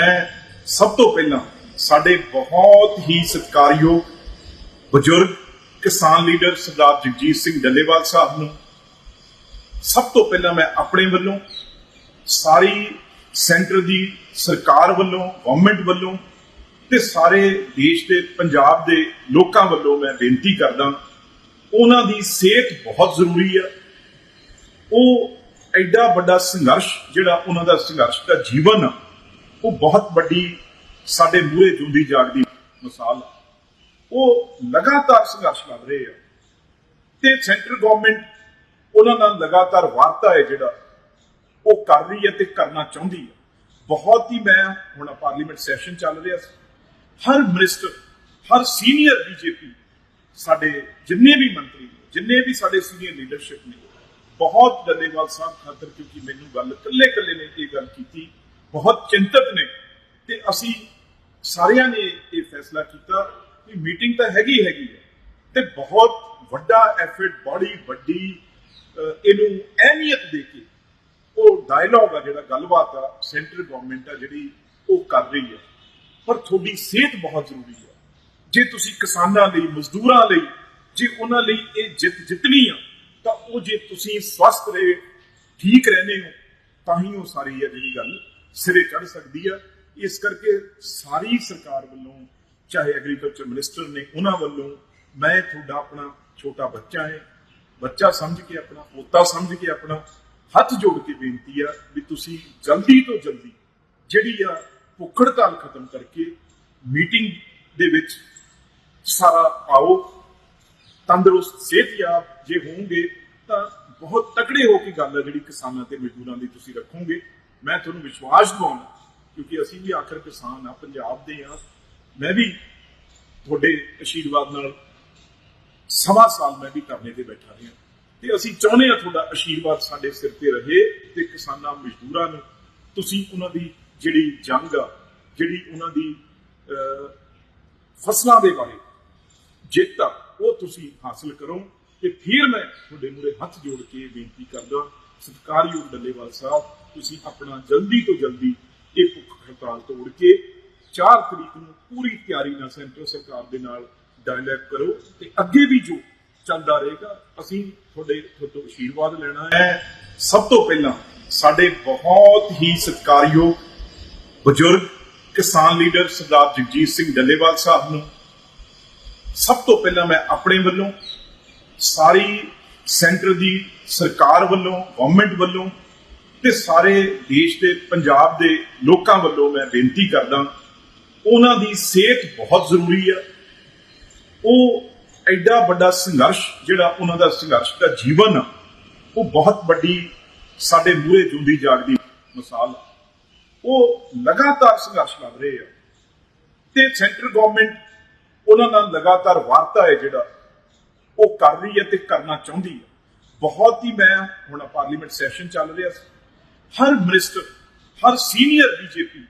ਮੈਂ ਸਭ ਤੋਂ ਪਹਿਲਾਂ ਸਾਡੇ ਬਹੁਤ ਹੀ ਸਤਿਕਾਰਯੋਗ ਬਜ਼ੁਰਗ ਕਿਸਾਨ ਲੀਡਰ ਸਰਦਾਰ ਜਗਜੀਤ ਸਿੰਘ ਡੱਲੇਵਾਲ ਸਾਹਿਬ ਨੂੰ ਸਭ ਤੋਂ ਪਹਿਲਾਂ ਮੈਂ ਆਪਣੇ ਵੱਲੋਂ ਸਾਰੀ ਸੈਂਟਰ ਦੀ ਸਰਕਾਰ ਵੱਲੋਂ ਗਵਰਨਮੈਂਟ ਵੱਲੋਂ ਤੇ ਸਾਰੇ ਦੇਸ਼ ਦੇ, ਪੰਜਾਬ ਦੇ ਲੋਕਾਂ ਵੱਲੋਂ ਮੈਂ ਬੇਨਤੀ ਕਰਦਾ ਉਹਨਾਂ ਦੀ ਸਿਹਤ ਬਹੁਤ ਜ਼ਰੂਰੀ ਆ। ਉਹ ਐਡਾ ਵੱਡਾ ਸੰਘਰਸ਼ ਜਿਹੜਾ ਉਹਨਾਂ ਦਾ ਸੰਘਰਸ਼ ਦਾ ਜੀਵਨ ਆ ਉਹ ਬਹੁਤ ਵੱਡੀ ਸਾਡੇ ਮੂਹਰੇ ਜੁੰਦੀ ਜਾਗਦੀ ਮਿਸਾਲ ਉਹ ਲਗਾਤਾਰ ਸੰਘਰਸ਼ ਕਰ ਰਹੇ ਆ। ਤੇ ਸੈਂਟਰ ਗਵਰਨਮੈਂਟ ਉਹਨਾਂ ਨਾਲ ਲਗਾਤਾਰ ਵਾਰਤਾ ਹੈ ਜਿਹੜਾ ਉਹ ਕਰ ਰਹੀ ਹੈ ਤੇ ਕਰਨਾ ਚਾਹੁੰਦੀ ਹੈ। ਬਹੁਤ ਹੀ ਮੈਂ ਹੁਣ ਪਾਰਲੀਮੈਂਟ ਸੈਸ਼ਨ ਚੱਲ ਰਿਹਾ ਸੀ। ਹਰ ਮਿਨਿਸਟਰ, ਹਰ ਸੀਨੀਅਰ ਬੀਜੇਪੀ, ਸਾਡੇ ਜਿੰਨੇ ਵੀ ਮੰਤਰੀ ਨੇ, ਜਿੰਨੇ ਵੀ ਸਾਡੇ ਸੀਨੀਅਰ ਲੀਡਰਸ਼ਿਪ ਨੇ, ਬਹੁਤ ਡੱਲੇਵਾਲ ਸਾਹਿਬ ਖਾਤਰ ਕਿਉਂਕਿ ਮੈਨੂੰ ਗੱਲ ਇਕੱਲੇ ਇਕੱਲੇ ਨੇ ਇਹ ਗੱਲ ਕੀਤੀ ਬਹੁਤ ਚਿੰਤਤ ਨੇ ਤੇ ਅਸੀਂ ਸਾਰਿਆਂ ਨੇ ਇਹ ਫੈਸਲਾ ਕੀਤਾ ਕਿ ਮੀਟਿੰਗ ਤਾਂ ਹੈਗੀ ਹੈਗੀ ਹੈ ਤੇ ਬਹੁਤ ਵੱਡਾ ਐਫਰਟ ਬੜੀ ਵੱਡੀ ਇਹਨੂੰ ਅਹਿਮੀਅਤ ਦੇ ਕੇ ਉਹ ਡਾਇਲੌਗ ਆ ਜਿਹੜਾ ਗੱਲਬਾਤ ਆ ਸੈਂਟਰ ਗਵਰਨਮੈਂਟ ਆ ਜਿਹੜੀ ਉਹ ਕਰ ਰਹੀ ਹੈ। ਪਰ ਤੁਹਾਡੀ ਸਿਹਤ ਬਹੁਤ ਜ਼ਰੂਰੀ ਹੈ। ਜੇ ਤੁਸੀਂ ਕਿਸਾਨਾਂ ਲਈ, ਮਜ਼ਦੂਰਾਂ ਲਈ, ਜੇ ਉਹਨਾਂ ਲਈ ਇਹ ਜਿੱਤ ਜਿੱਤਣੀ ਆ, ਤਾਂ ਉਹ ਜੇ ਤੁਸੀਂ ਸਵਸਥ ਰਹੇ, ਠੀਕ ਰਹਿੰਦੇ ਹੋ, ਤਾਂ ਹੀ ਉਹ ਸਾਰੀ ਹੈ ਜਿਹੜੀ ਗੱਲ ਸਿਰੇ ਚੜ ਸਕਦੀ ਆ। ਇਸ ਕਰਕੇ ਸਾਰੀ ਸਰਕਾਰ ਵੱਲੋਂ, ਚਾਹੇ ਐਗਰੀਕਲਚਰ ਮਿਨਿਸਟਰ ਨੇ ਉਹਨਾਂ ਵੱਲੋਂ, ਮੈਂ ਤੁਹਾਡਾ ਆਪਣਾ ਛੋਟਾ ਬੱਚਾ ਹੈ। ਬੱਚਾ ਸਮਝ ਕੇ ਆਪਣਾ, ਪੋਤਾ ਸਮਝ ਕੇ ਆਪਣਾ ਹੱਥ ਜੋੜ ਕੇ ਬੇਨਤੀ ਆ ਵੀ ਤੁਸੀਂ ਜਲਦੀ ਤੋਂ ਜਲਦੀ ਜਿਹੜੀ ਆ ਭੁੱਖ ਹੜਤਾਲ ਖਤਮ ਕਰਕੇ ਮੀਟਿੰਗ ਦੇ ਵਿੱਚ ਸਾਰਾ ਆਓ ਤੰਦਰੁਸਤ ਸਿਹਤਯਾਬ ਜੇ ਹੋਵੋਗੇ ਤਾਂ ਬਹੁਤ ਤਕੜੇ ਹੋ ਕੇ ਗੱਲ ਹੈ ਜਿਹੜੀ ਕਿਸਾਨਾਂ ਤੇ ਮਜ਼ਦੂਰਾਂ ਦੀ ਤੁਸੀਂ ਰੱਖੋਗੇ। ਮੈਂ ਤੁਹਾਨੂੰ ਵਿਸ਼ਵਾਸ ਦਿਵਾਉਣਾ ਕਿਉਂਕਿ ਅਸੀਂ ਵੀ ਆਖਰ ਕਿਸਾਨ ਆ ਪੰਜਾਬ ਦੇ ਆ। ਮੈਂ ਵੀ ਤੁਹਾਡੇ ਅਸ਼ੀਰਵਾਦ ਨਾਲ ਸਵਾ ਸਾਲ ਮੈਂ ਵੀ ਧਰਨੇ ਤੇ ਬੈਠਾ ਰਿਹਾ। ਤੇ ਅਸੀਂ ਚਾਹੁੰਦੇ ਆ ਤੁਹਾਡਾ ਅਸ਼ੀਰਵਾਦ ਸਾਡੇ ਸਿਰ ਤੇ ਰਹੇ ਤੇ ਕਿਸਾਨਾਂ ਮਜ਼ਦੂਰਾਂ ਨੂੰ ਤੁਸੀਂ ਉਹਨਾਂ ਦੀ ਜਿਹੜੀ ਜੰਗ ਆ ਜਿਹੜੀ ਉਹਨਾਂ ਦੀ ਅਹ, ਫਸਲਾਂ ਦੇ ਬਾਰੇ ਜਿੱਤ ਆ ਉਹ ਤੁਸੀਂ ਹਾਸਲ ਕਰੋ ਤੇ ਫਿਰ ਮੈਂ ਤੁਹਾਡੇ ਮੂਰੇ ਹੱਥ ਜੋੜ ਕੇ ਬੇਨਤੀ ਕਰਦਾ ਸਤਿਕਾਰਯੋਗ ਡੱਲੇਵਾਲ ਸਾਹਿਬ, ਤੁਸੀਂ ਆਪਣਾ ਜਲਦੀ ਤੋਂ ਜਲਦੀ ਇਹ ਭੁੱਖ ਹੜਤਾਲ ਤੋੜ ਕੇ 4 ਤਰੀਕ ਨੂੰ ਪੂਰੀ ਤਿਆਰੀ ਨਾਲ ਸੈਂਟਰ ਸਰਕਾਰ ਦੇ ਨਾਲ ਡਾਇਲੌਗ ਕਰੋ ਤੇ ਅੱਗੇ ਵੀ ਜੋ ਚੱਲਦਾ ਰਹੇਗਾ, ਅਸੀਂ ਤੁਹਾਡੇ ਤੁਹਾਡੇ ਅਸ਼ੀਰਵਾਦ ਲੈਣਾ ਹੈ। ਸਭ ਤੋਂ ਪਹਿਲਾਂ ਸਾਡੇ ਬਹੁਤ ਹੀ ਸਤਿਕਾਰਯੋਗ ਬਜ਼ੁਰਗ ਕਿਸਾਨ ਲੀਡਰ ਸਰਦਾਰ ਜਗਜੀਤ ਸਿੰਘ ਡੱਲੇਵਾਲ ਸਾਹਿਬ ਨੂੰ ਸਭ ਤੋਂ ਪਹਿਲਾਂ ਮੈਂ ਆਪਣੇ ਵੱਲੋਂ ਸਾਰੀ ਸੈਂਟਰ ਦੀ ਸਰਕਾਰ ਵੱਲੋਂ ਗਵਰਨਮੈਂਟ ਵੱਲੋਂ ਤੇ ਸਾਰੇ ਦੇਸ਼ ਦੇ, ਪੰਜਾਬ ਦੇ ਲੋਕਾਂ ਵੱਲੋਂ ਮੈਂ ਬੇਨਤੀ ਕਰਦਾ, ਉਹਨਾਂ ਦੀ ਸਿਹਤ ਬਹੁਤ ਜ਼ਰੂਰੀ ਆ। ਉਹ ਐਡਾ ਵੱਡਾ ਸੰਘਰਸ਼, ਜਿਹੜਾ ਉਹਨਾਂ ਦਾ ਸੰਘਰਸ਼ ਦਾ ਜੀਵਨ ਆ, ਉਹ ਬਹੁਤ ਵੱਡੀ ਸਾਡੇ ਮੂਹਰੇ ਜੁੰਦੀ ਜਾਗਦੀ ਮਿਸਾਲ ਉਹ ਲਗਾਤਾਰ ਸੰਘਰਸ਼ ਕਰ ਰਹੇ ਆ। ਤੇ ਸੈਂਟਰ ਗਵਰਨਮੈਂਟ ਉਹਨਾਂ ਨਾਲ ਲਗਾਤਾਰ ਵਾਰਤਾ ਹੈ ਜਿਹੜਾ ਉਹ ਕਰ ਰਹੀ ਹੈ ਤੇ ਕਰਨਾ ਚਾਹੁੰਦੀ ਹੈ। ਬਹੁਤ ਹੀ ਮੈਂ ਹੁਣ ਪਾਰਲੀਮੈਂਟ ਸੈਸ਼ਨ ਚੱਲ ਰਿਹਾ ਸੀ। ਹਰ ਮਿਨਿਸਟਰ ਹਰ ਸੀਨੀਅਰ ਬੀਜੇਪੀ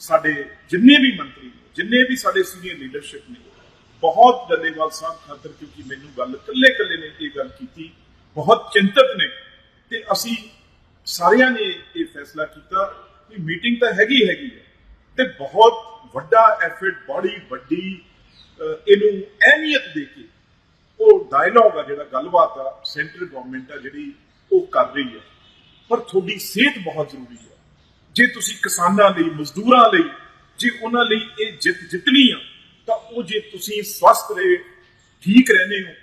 ਸਾਡੇ ਜਿੰਨੇ ਵੀ ਮੰਤਰੀ ਨੇ, ਜਿੰਨੇ ਵੀ ਸਾਡੇ ਸੀਨੀਅਰ ਲੀਡਰਸ਼ਿਪ ਨੇ, ਬਹੁਤ ਡੱਲੇਵਾਲ ਸਾਹਿਬ ਖਾਤਰ ਕਿਉਂਕਿ ਮੈਨੂੰ ਗੱਲ ਇਕੱਲੇ ਇਕੱਲੇ ਨੇ ਇਹ ਗੱਲ ਕੀਤੀ, ਬਹੁਤ ਚਿੰਤਤ ਨੇ ਤੇ ਅਸੀਂ ਸਾਰਿਆਂ ਨੇ ਇਹ ਫੈਸਲਾ ਕੀਤਾ ਕਿ ਮੀਟਿੰਗ ਤਾਂ ਹੈਗੀ ਹੈਗੀ ਹੈ ਤੇ ਬਹੁਤ ਵੱਡਾ ਐਫਰਟ ਬੜੀ ਵੱਡੀ ਇਹਨੂੰ ਅਹਿਮੀਅਤ ਦੇ ਕੇ ਉਹ ਡਾਇਲੌਗ ਆ ਜਿਹੜਾ ਗੱਲਬਾਤ ਆ ਸੈਂਟਰ ਗਵਰਨਮੈਂਟ ਆ ਜਿਹੜੀ ਉਹ ਕਰ ਰਹੀ ਹੈ ਪਰ ਤੁਹਾਡੀ ਸਿਹਤ ਬਹੁਤ ਜ਼ਰੂਰੀ ਹੈ ਜੇ ਤੁਸੀਂ ਕਿਸਾਨਾਂ ਲਈ, ਮਜ਼ਦੂਰਾਂ ਲਈ, ਜੇ ਉਹਨਾਂ ਲਈ ਇਹ ਜਿੱਤ ਜਿੱਤਣੀ ਆ, ਤਾਂ ਉਹ ਜੇ ਤੁਸੀਂ ਸਵਸਥ ਰਹੇ, ਠੀਕ ਰਹਿੰਦੇ ਹੋ,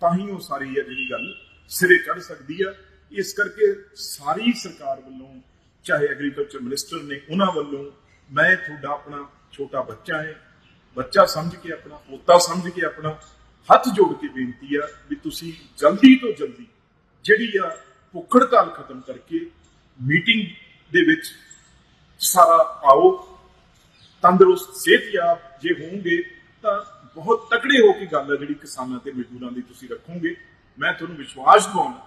ਤਾਂ ਹੀ ਉਹ ਸਾਰੀ ਆ ਜਿਹੜੀ ਗੱਲ ਸਿਰੇ ਚੜ ਸਕਦੀ ਆ। ਇਸ ਕਰਕੇ ਸਾਰੀ ਸਰਕਾਰ ਵੱਲੋਂ, ਚਾਹੇ ਐਗਰੀਕਲਚਰ ਮਿਨਿਸਟਰ ਨੇ ਉਹਨਾਂ ਵੱਲੋਂ, ਮੈਂ ਤੁਹਾਡਾ ਆਪਣਾ ਛੋਟਾ ਬੱਚਾ ਹੈ। ਬੱਚਾ ਸਮਝ ਕੇ ਆਪਣਾ, ਪੋਤਾ ਸਮਝ ਕੇ ਆਪਣਾ ਹੱਥ ਜੋੜ ਕੇ ਬੇਨਤੀ ਆ ਵੀ ਤੁਸੀਂ ਜਲਦੀ ਤੋਂ ਜਲਦੀ ਜਿਹੜੀ ਆ ਭੁੱਖ ਹੜਤਾਲ ਖਤਮ ਕਰਕੇ ਮੀਟਿੰਗ ਦੇ ਵਿੱਚ ਸਾਰਾ ਆਓ, ਤੰਦਰੁਸਤ, ਸਿਹਤਯਾਬ ਜੇ ਹੋਵੋਗੇ ਤਾਂ ਬਹੁਤ ਤਕੜੇ ਹੋ ਕੇ ਗੱਲ ਹੈ ਜਿਹੜੀ ਕਿਸਾਨਾਂ ਤੇ ਮਜ਼ਦੂਰਾਂ ਦੀ ਤੁਸੀਂ ਰੱਖੋਗੇ। ਮੈਂ ਤੁਹਾਨੂੰ ਵਿਸ਼ਵਾਸ ਦਿਵਾਉਣਾ,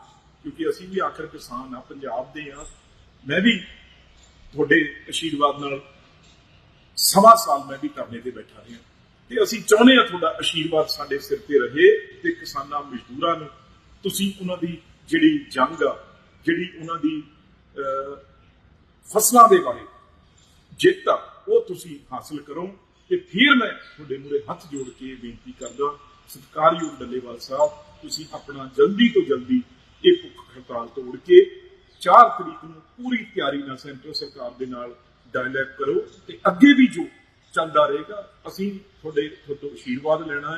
ਕਿਉਂਕਿ ਅਸੀਂ ਵੀ ਆਖਰ ਕਿਸਾਨ ਆ, ਪੰਜਾਬ ਦੇ ਆ। ਮੈਂ ਵੀ ਤੁਹਾਡੇ ਅਸ਼ੀਰਵਾਦ ਨਾਲ ਸਵਾ ਸਾਲ ਮੈਂ ਵੀ ਧਰਨੇ ਤੇ ਬੈਠਾ ਰਿਹਾ। ਤੇ ਅਸੀਂ ਚਾਹੁੰਦੇ ਹਾਂ ਤੁਹਾਡਾ ਅਸ਼ੀਰਵਾਦ ਸਾਡੇ ਸਿਰ ਤੇ ਰਹੇ ਤੇ ਕਿਸਾਨਾਂ ਮਜ਼ਦੂਰਾਂ ਨੂੰ ਤੁਸੀਂ ਉਹਨਾਂ ਦੀ ਜਿਹੜੀ ਜੰਗ ਆ ਜਿਹੜੀ ਉਹਨਾਂ ਦੀ ਅਹ, ਫਸਲਾਂ ਦੇ ਬਾਰੇ ਜਿੱਤ ਆ ਉਹ ਤੁਸੀਂ ਹਾਸਲ ਕਰੋ ਤੇ ਫਿਰ ਮੈਂ ਤੁਹਾਡੇ ਮੂਰੇ ਹੱਥ ਜੋੜ ਕੇ ਬੇਨਤੀ ਕਰਦਾ ਸਤਿਕਾਰਯੋਗ ਡੱਲੇਵਾਲ ਸਾਹਿਬ ਤੁਸੀਂ ਆਪਣਾ ਜਲਦੀ ਤੋਂ ਜਲਦੀ ਇਹ ਭੁੱਖ ਹੜਤਾਲ ਤੋੜ ਕੇ 4 ਤਰੀਕ ਨੂੰ ਪੂਰੀ ਤਿਆਰੀ ਨਾਲ ਸੈਂਟਰ ਸਰਕਾਰ ਦੇ ਨਾਲ ਡਾਇਲੌਗ ਕਰੋ ਤੇ ਅੱਗੇ ਵੀ ਜੋ ਚੱਲਦਾ ਰਹੇਗਾ। ਅਸੀਂ ਤੁਹਾਡੇ ਤੁਹਾਡੇ ਆਸ਼ੀਰਵਾਦ ਲੈਣਾ ਹੈ।